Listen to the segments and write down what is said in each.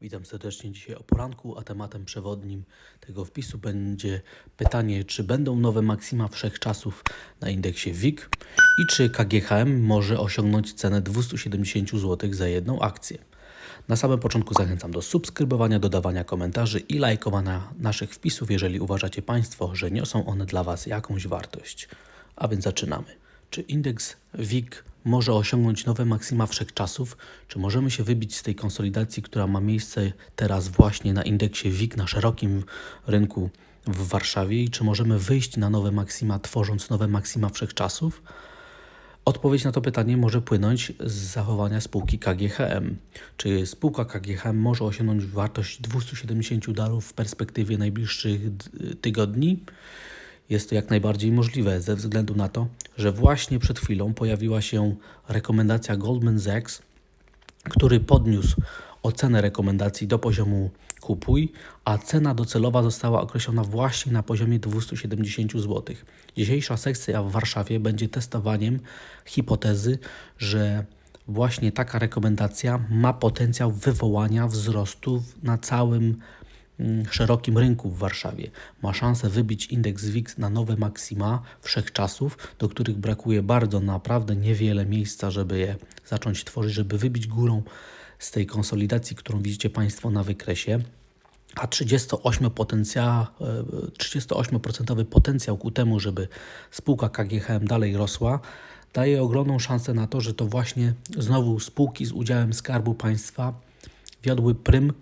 Witam serdecznie dzisiaj o poranku, a tematem przewodnim tego wpisu będzie pytanie, czy będą nowe maksima wszechczasów na indeksie WIG i czy KGHM może osiągnąć cenę 270 zł za jedną akcję. Na samym początku zachęcam do subskrybowania, dodawania komentarzy i lajkowania naszych wpisów, jeżeli uważacie Państwo, że niosą one dla Was jakąś wartość. A więc zaczynamy. Czy indeks WIG może osiągnąć nowe maksima wszechczasów? Czy możemy się wybić z tej konsolidacji, która ma miejsce teraz właśnie na indeksie WIG na szerokim rynku w Warszawie? I czy możemy wyjść na nowe maksima, tworząc nowe maksima wszechczasów? Odpowiedź na to pytanie może płynąć z zachowania spółki KGHM. Czy spółka KGHM może osiągnąć wartość 270 dolarów w perspektywie najbliższych tygodni? Jest to jak najbardziej możliwe ze względu na to, że właśnie przed chwilą pojawiła się rekomendacja Goldman Sachs, który podniósł ocenę rekomendacji do poziomu kupuj, a cena docelowa została określona właśnie na poziomie 270 zł. Dzisiejsza sekcja w Warszawie będzie testowaniem hipotezy, że właśnie taka rekomendacja ma potencjał wywołania wzrostu na całym szerokim rynku w Warszawie. Ma szansę wybić indeks WIX na nowe maksima wszechczasów, do których brakuje bardzo naprawdę niewiele miejsca, żeby je zacząć tworzyć, żeby wybić górą z tej konsolidacji, którą widzicie Państwo na wykresie. A 38%, potencja, e, 38% potencjał ku temu, żeby spółka KGHM dalej rosła, daje ogromną szansę na to, że to właśnie znowu spółki z udziałem Skarbu Państwa wiodły prym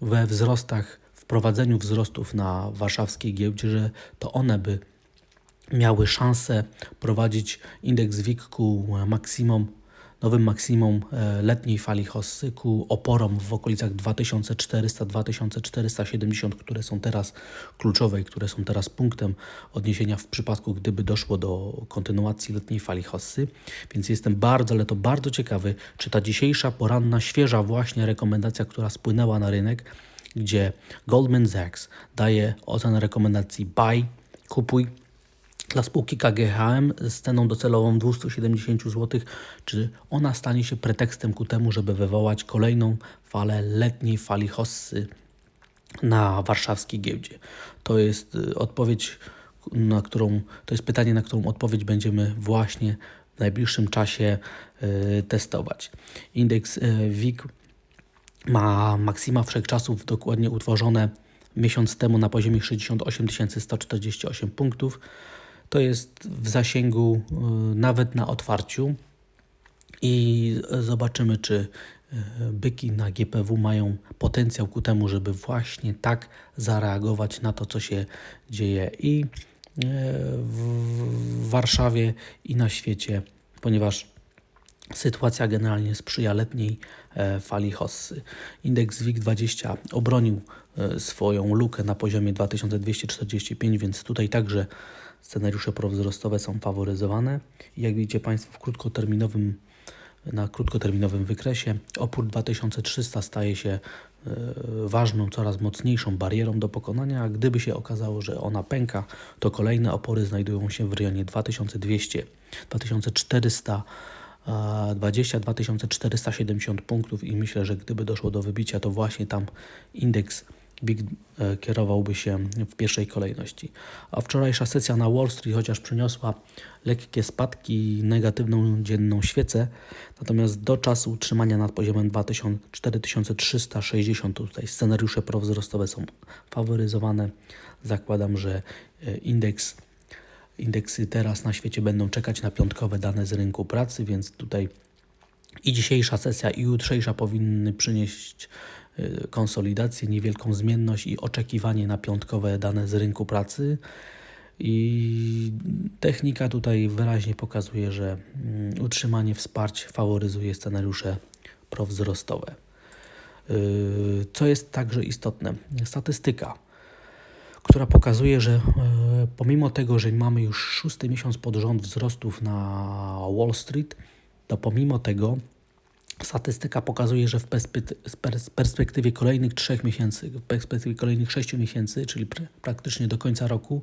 we wzrostach, w prowadzeniu wzrostów na warszawskiej giełdzie, że to one by miały szansę prowadzić indeks WIG ku maksimum, nowym maksimum e, letniej fali hossy, ku oporom w okolicach 2400-2470, które są teraz kluczowe i które są teraz punktem odniesienia w przypadku, gdyby doszło do kontynuacji letniej fali hossy. Więc jestem bardzo, ale to bardzo ciekawy, czy ta dzisiejsza poranna, świeża właśnie rekomendacja, która spłynęła na rynek, gdzie Goldman Sachs daje ocenę rekomendacji buy, kupuj, dla spółki KGHM z ceną docelową 270 zł, czy ona stanie się pretekstem ku temu, żeby wywołać kolejną falę letniej fali hossy na warszawskiej giełdzie? To jest y, odpowiedź, na którą, to jest pytanie, na którą odpowiedź będziemy właśnie w najbliższym czasie y, testować. Indeks y, WIG ma maksima wszechczasów dokładnie utworzone miesiąc temu na poziomie 68 148 punktów. To jest w zasięgu y, nawet na otwarciu i zobaczymy, czy y, byki na GPW mają potencjał ku temu, żeby właśnie tak zareagować na to, co się dzieje i y, w Warszawie, i na świecie, ponieważ Sytuacja generalnie sprzyja letniej e, fali hossy. Indeks WIG20 obronił e, swoją lukę na poziomie 2245, więc tutaj także scenariusze prowzrostowe są faworyzowane. Jak widzicie Państwo w krótkoterminowym, na krótkoterminowym wykresie opór 2300 staje się e, ważną, coraz mocniejszą barierą do pokonania, a gdyby się okazało, że ona pęka, to kolejne opory znajdują się w rejonie 2200, 2400 a 22 470 punktów i myślę, że gdyby doszło do wybicia, to właśnie tam indeks BIG e, kierowałby się w pierwszej kolejności. A wczorajsza sesja na Wall Street chociaż przyniosła lekkie spadki, negatywną dzienną świecę, natomiast do czasu utrzymania nad poziomem 2000 4360 tutaj scenariusze prowzrostowe są faworyzowane. Zakładam, że e, indeks Indeksy teraz na świecie będą czekać na piątkowe dane z rynku pracy, więc tutaj i dzisiejsza sesja, i jutrzejsza powinny przynieść konsolidację, niewielką zmienność i oczekiwanie na piątkowe dane z rynku pracy. I technika tutaj wyraźnie pokazuje, że mm, utrzymanie wsparć faworyzuje scenariusze prowzrostowe. Y, Co jest także istotne, statystyka która pokazuje, że e, pomimo tego, że mamy już szósty miesiąc pod rząd wzrostów na Wall Street, to pomimo tego statystyka pokazuje, że w perspektywie kolejnych trzech miesięcy, w perspektywie kolejnych sześciu miesięcy, czyli praktycznie do końca roku,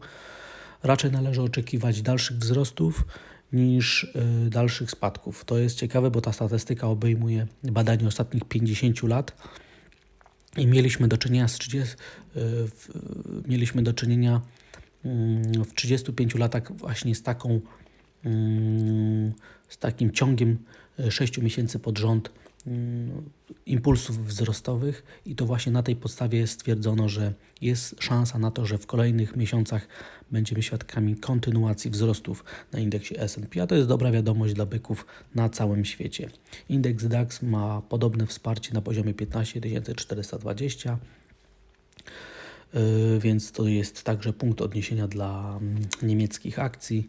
raczej należy oczekiwać dalszych wzrostów niż y, dalszych spadków. To jest ciekawe, bo ta statystyka obejmuje badanie ostatnich 50 lat i mieliśmy do czynienia z 30, y, mieliśmy do czynienia mm, w 35 latach właśnie z taką z takim ciągiem 6 miesięcy pod rząd mm, impulsów wzrostowych i to właśnie na tej podstawie stwierdzono, że jest szansa na to, że w kolejnych miesiącach będziemy świadkami kontynuacji wzrostów na indeksie S&P, a to jest dobra wiadomość dla byków na całym świecie. Indeks DAX ma podobne wsparcie na poziomie 15 420 Yy, więc to jest także punkt odniesienia dla mm, niemieckich akcji.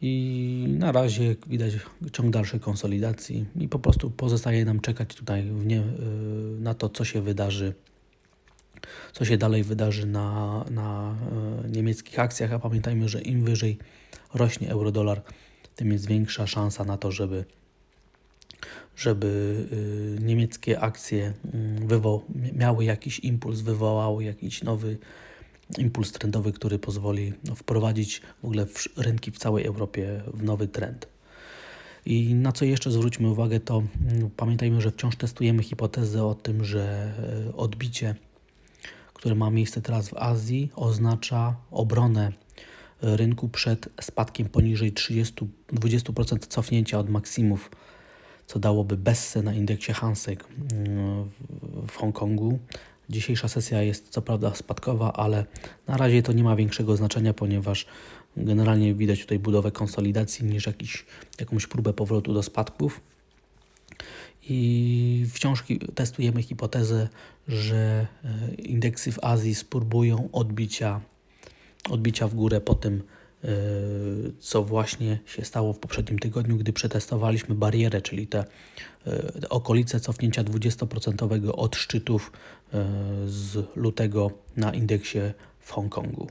I na razie widać ciąg dalszej konsolidacji i po prostu pozostaje nam czekać tutaj nie, yy, na to, co się wydarzy, co się dalej wydarzy na, na yy, niemieckich akcjach, a pamiętajmy, że im wyżej rośnie euro-dolar, tym jest większa szansa na to, żeby żeby y, niemieckie akcje y, wywo- miały jakiś impuls, wywołały jakiś nowy impuls trendowy, który pozwoli no, wprowadzić w ogóle w rynki w całej Europie w nowy trend. I na co jeszcze zwróćmy uwagę, to mm, pamiętajmy, że wciąż testujemy hipotezę o tym, że y, odbicie, które ma miejsce teraz w Azji, oznacza obronę y, rynku przed spadkiem poniżej 30-20% cofnięcia od maksimów co dałoby bessę na indeksie Hansek mm, w Hongkongu. Dzisiejsza sesja jest co prawda spadkowa, ale na razie to nie ma większego znaczenia, ponieważ generalnie widać tutaj budowę konsolidacji niż jakiś, jakąś próbę powrotu do spadków. I wciąż testujemy hipotezę, że e, indeksy w Azji spróbują odbicia, odbicia w górę po tym, co właśnie się stało w poprzednim tygodniu, gdy przetestowaliśmy barierę, czyli te, e, okolice cofnięcia 20% od szczytów e, z lutego na indeksie w Hongkongu.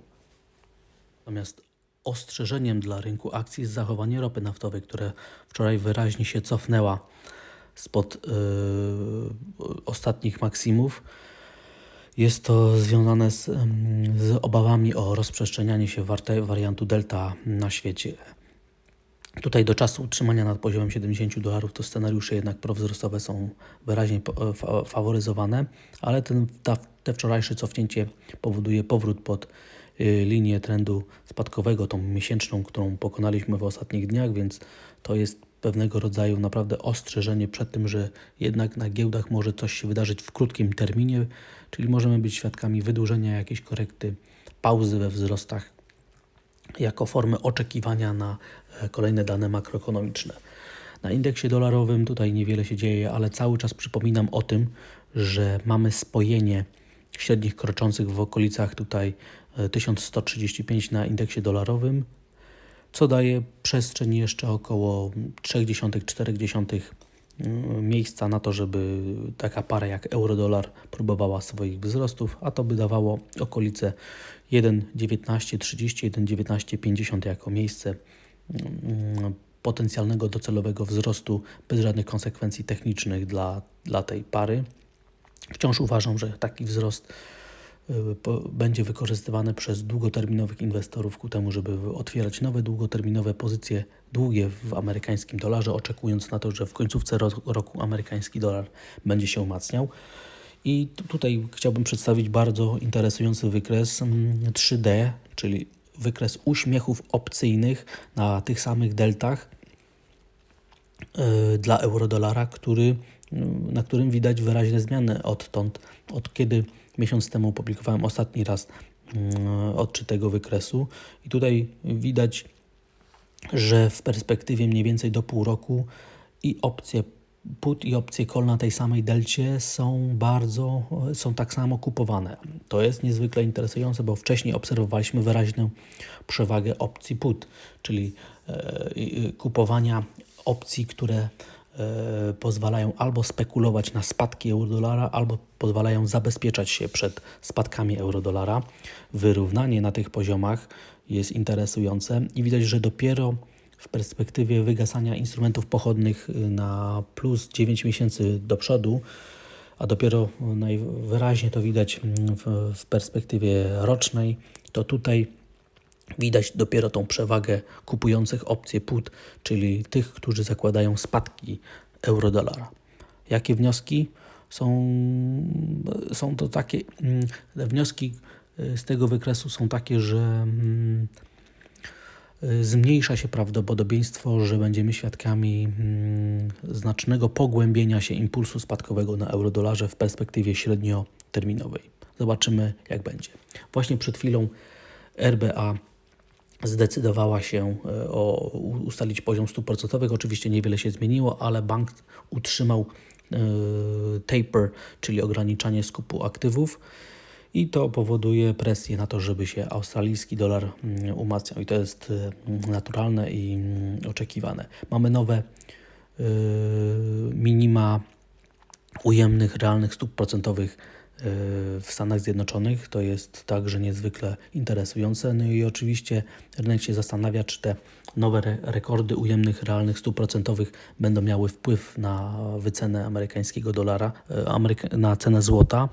Natomiast ostrzeżeniem dla rynku akcji jest zachowanie ropy naftowej, które wczoraj wyraźnie się cofnęła spod ostatnich maksimów. Jest to związane z, z obawami o rozprzestrzenianie się wariantu delta na świecie. Tutaj do czasu utrzymania nad poziomem 70 dolarów to scenariusze jednak prowzrostowe są wyraźnie faworyzowane, ale ten, ta, te wczorajsze cofnięcie powoduje powrót pod y, linię trendu spadkowego, tą miesięczną, którą pokonaliśmy w ostatnich dniach, więc to jest pewnego rodzaju naprawdę ostrzeżenie przed tym, że jednak na giełdach może coś się wydarzyć w krótkim terminie, czyli możemy być świadkami wydłużenia jakiejś korekty, pauzy we wzrostach jako formę oczekiwania na e, kolejne dane makroekonomiczne. Na indeksie dolarowym tutaj niewiele się dzieje, ale cały czas przypominam o tym, że mamy spojenie średnich kroczących w okolicach tutaj e, 1135 na indeksie dolarowym, co daje przestrzeń jeszcze około 0,3-0,4 mm, miejsca na to, żeby taka para jak euro-dolar próbowała swoich wzrostów, a to by dawało okolice 1,1930, 1,1950 jako miejsce mm, potencjalnego docelowego wzrostu bez żadnych konsekwencji technicznych dla, dla tej pary. Wciąż uważam, że taki wzrost będzie wykorzystywany przez długoterminowych inwestorów ku temu, żeby otwierać nowe długoterminowe pozycje długie w amerykańskim dolarze, oczekując na to, że w końcówce ro- roku amerykański dolar będzie się umacniał. I tu- tutaj chciałbym przedstawić bardzo interesujący wykres mm, 3D, czyli wykres uśmiechów opcyjnych na tych samych deltach y, dla eurodolara, który, y, na którym widać wyraźne zmiany odtąd, od kiedy miesiąc temu publikowałem ostatni raz y, odczyt tego wykresu. I tutaj widać, że w perspektywie mniej więcej do pół roku i opcje put i opcje call na tej samej delcie są bardzo, są tak samo kupowane. To jest niezwykle interesujące, bo wcześniej obserwowaliśmy wyraźną przewagę opcji put, czyli e, kupowania opcji, które pozwalają albo spekulować na spadki eurodolara, albo pozwalają zabezpieczać się przed spadkami eurodolara. Wyrównanie na tych poziomach jest interesujące i widać, że dopiero w perspektywie wygasania instrumentów pochodnych y, na plus 9 miesięcy do przodu, a dopiero najwyraźniej to widać mm, w, w perspektywie rocznej, to tutaj widać dopiero tą przewagę kupujących opcje put, czyli tych, którzy zakładają spadki euro-dolara. Jakie wnioski? są, są to takie, mm, wnioski y, z tego wykresu są takie, że mm, y, zmniejsza się prawdopodobieństwo, że będziemy świadkami mm, znacznego pogłębienia się impulsu spadkowego na eurodolarze w perspektywie średnioterminowej. Zobaczymy, jak będzie. Właśnie przed chwilą RBA zdecydowała się e, o ustalić poziom stóp procentowych. Oczywiście niewiele się zmieniło, ale bank utrzymał e, taper, czyli ograniczanie skupu aktywów i to powoduje presję na to, żeby się australijski dolar mm, umacniał i to jest e, naturalne i mm, oczekiwane. Mamy nowe minima ujemnych realnych stóp procentowych w Stanach Zjednoczonych. To jest także niezwykle interesujące. No i oczywiście rynek się zastanawia, czy te nowe re rekordy ujemnych realnych stóp procentowych będą miały wpływ na wycenę amerykańskiego dolara, e, Ameryka- na cenę złota.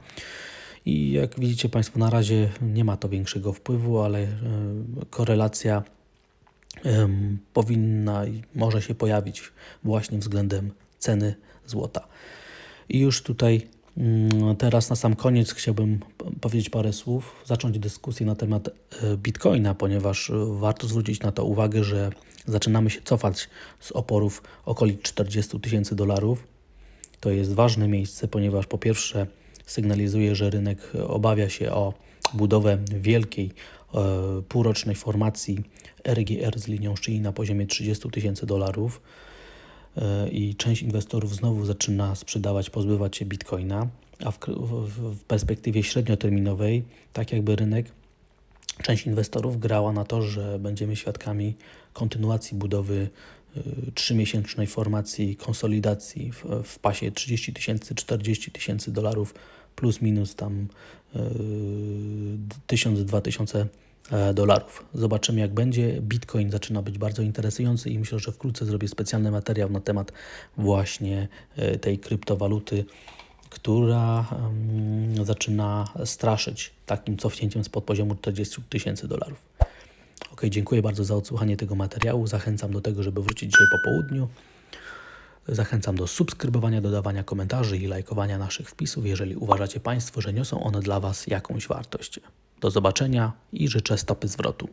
I jak widzicie Państwo, na razie nie ma to większego wpływu, ale e, korelacja powinna i może się pojawić właśnie względem ceny złota. I już tutaj teraz na sam koniec chciałbym powiedzieć parę słów, zacząć dyskusję na temat e, Bitcoina, ponieważ e, warto zwrócić na to uwagę, że zaczynamy się cofać z oporów okolic 40 tysięcy dolarów. To jest ważne miejsce, ponieważ po pierwsze sygnalizuje, że rynek obawia się o budowę wielkiej e, półrocznej formacji RGR z linią szyi na poziomie 30 tysięcy dolarów e, i część inwestorów znowu zaczyna sprzedawać, pozbywać się bitcoina, a w, w, w perspektywie średnioterminowej, tak jakby rynek część inwestorów grała na to, że będziemy świadkami kontynuacji budowy y, trzymiesięcznej formacji konsolidacji w, w pasie 30 tysięcy, 40 tysięcy dolarów plus minus tam y, 1000-2000 e, dolarów. Zobaczymy jak będzie. Bitcoin zaczyna być bardzo interesujący i myślę, że wkrótce zrobię specjalny materiał na temat właśnie e, tej kryptowaluty, która em, zaczyna straszyć takim cofnięciem spod poziomu 40 tysięcy dolarów. Ok, dziękuję bardzo za odsłuchanie tego materiału. Zachęcam do tego, żeby wrócić dzisiaj po południu. Zachęcam do subskrybowania, dodawania komentarzy i lajkowania naszych wpisów, jeżeli uważacie Państwo, że niosą one dla Was jakąś wartość. Do zobaczenia i życzę stopy zwrotu.